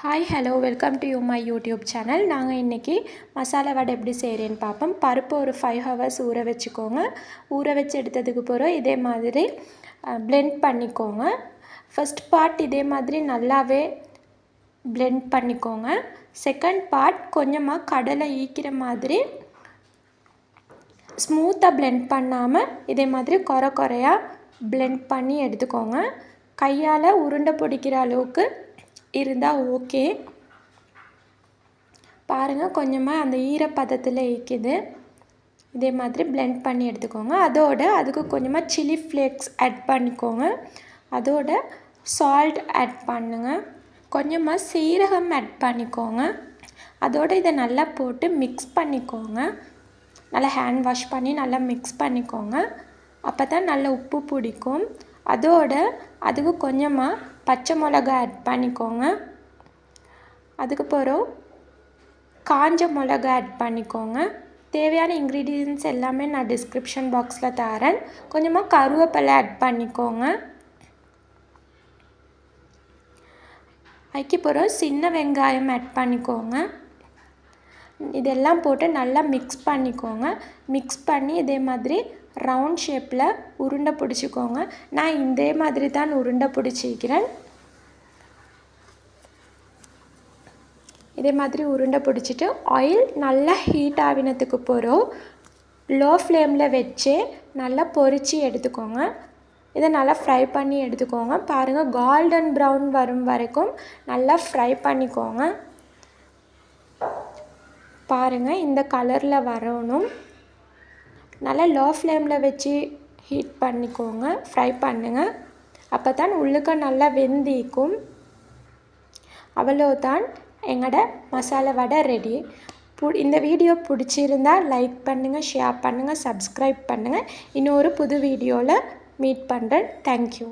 Hi hello welcome to you my YouTube channel நாங்கள் இன்றைக்கி மசாலா வடை எப்படி செய்கிறேன்னு பார்ப்போம். பருப்பு ஒரு ஃபைவ் ஹவர்ஸ் ஊற வச்சுக்கோங்க. ஊற வச்சு எடுத்ததுக்கு பிறகு இதே மாதிரி பிளெண்ட் பண்ணிக்கோங்க. ஃபஸ்ட் பார்ட் இதே மாதிரி நல்லாவே பிளெண்ட் பண்ணிக்கோங்க. செகண்ட் பார்ட் கொஞ்சமாக கடலை ஈக்கிற மாதிரி ஸ்மூத்தாக பிளெண்ட் பண்ணாமல் இதே மாதிரி குறை குறையாக பிளெண்ட் பண்ணி எடுத்துக்கோங்க. கையால் உருண்டை பிடிக்கிற அளவுக்கு இருந்தால் ஓகே. பாருங்கள் கொஞ்சமாக அந்த ஈரப்பதத்தில் இருக்குது இதே மாதிரி பிளெண்ட் பண்ணி எடுத்துக்கோங்க. அதோட அதுக்கு கொஞ்சமாக சில்லி ஃப்ளேக்ஸ் ஆட் பண்ணிக்கோங்க. அதோட சால்ட் ஆட் பண்ணுங்க. கொஞ்சமாக சீரகம் ஆட் பண்ணிக்கோங்க. அதோடு இதை நல்லா போட்டு மிக்ஸ் பண்ணிக்கோங்க. நல்லா ஹேண்ட் வாஷ் பண்ணி நல்லா மிக்ஸ் பண்ணிக்கோங்க. அப்போ தான் நல்லா உப்பு பிடிக்கும். அதோட அதுக்கு கொஞ்சமாக பச்சை மிளகா ஆட் பண்ணிக்கோங்க. அதுக்கப்புறம் காஞ்ச மிளகா ஆட் பண்ணிக்கோங்க. தேவையான இன்க்ரீடியன்ஸ் எல்லாமே நான் டிஸ்கிரிப்ஷன் பாக்ஸில் தரேன். கொஞ்சமாக கருவேப்பிலை ஆட் பண்ணிக்கோங்க. அதுக்கு பிறகு சின்ன வெங்காயம் ஆட் பண்ணிக்கோங்க. இதெல்லாம் போட்டு நல்லா மிக்ஸ் பண்ணிக்கோங்க. மிக்ஸ் பண்ணி இதே மாதிரி ரவுண்ட் ஷேப்பில் உருண்டை பிடிச்சிக்கோங்க. நான் இதே மாதிரி தான் உருண்டை பிடிச்சிக்கிறேன். இதே மாதிரி உருண்டை பிடிச்சிட்டு ஆயில் நல்லா ஹீட் ஆகினத்துக்கு போகிறோம் லோ ஃப்ளேமில் வச்சு நல்லா பொரித்து எடுத்துக்கோங்க. இதை நல்லா ஃப்ரை பண்ணி எடுத்துக்கோங்க. பாருங்கள் கோல்டன் ப்ரௌன் வரும் வரைக்கும் நல்லா ஃப்ரை பண்ணிக்கோங்க. பாருங்கள் இந்த கலரில் வரணும். நல்லா லோ ஃப்ளேமில் வச்சு ஹீட் பண்ணிக்கோங்க ஃப்ரை பண்ணுங்கள் அப்போ தான் உள்ளுக்க நல்லா வெந்திக்கும். அவ்வளோதான் எங்களோட மசாலா வடை ரெடி பு இந்த வீடியோ பிடிச்சிருந்தா லைக் பண்ணுங்கள் ஷேர் பண்ணுங்கள் சப்ஸ்கிரைப் பண்ணுங்கள் இன்னொரு புது வீடியோவில் மீட் பண்ணுறேன் தேங்க்யூ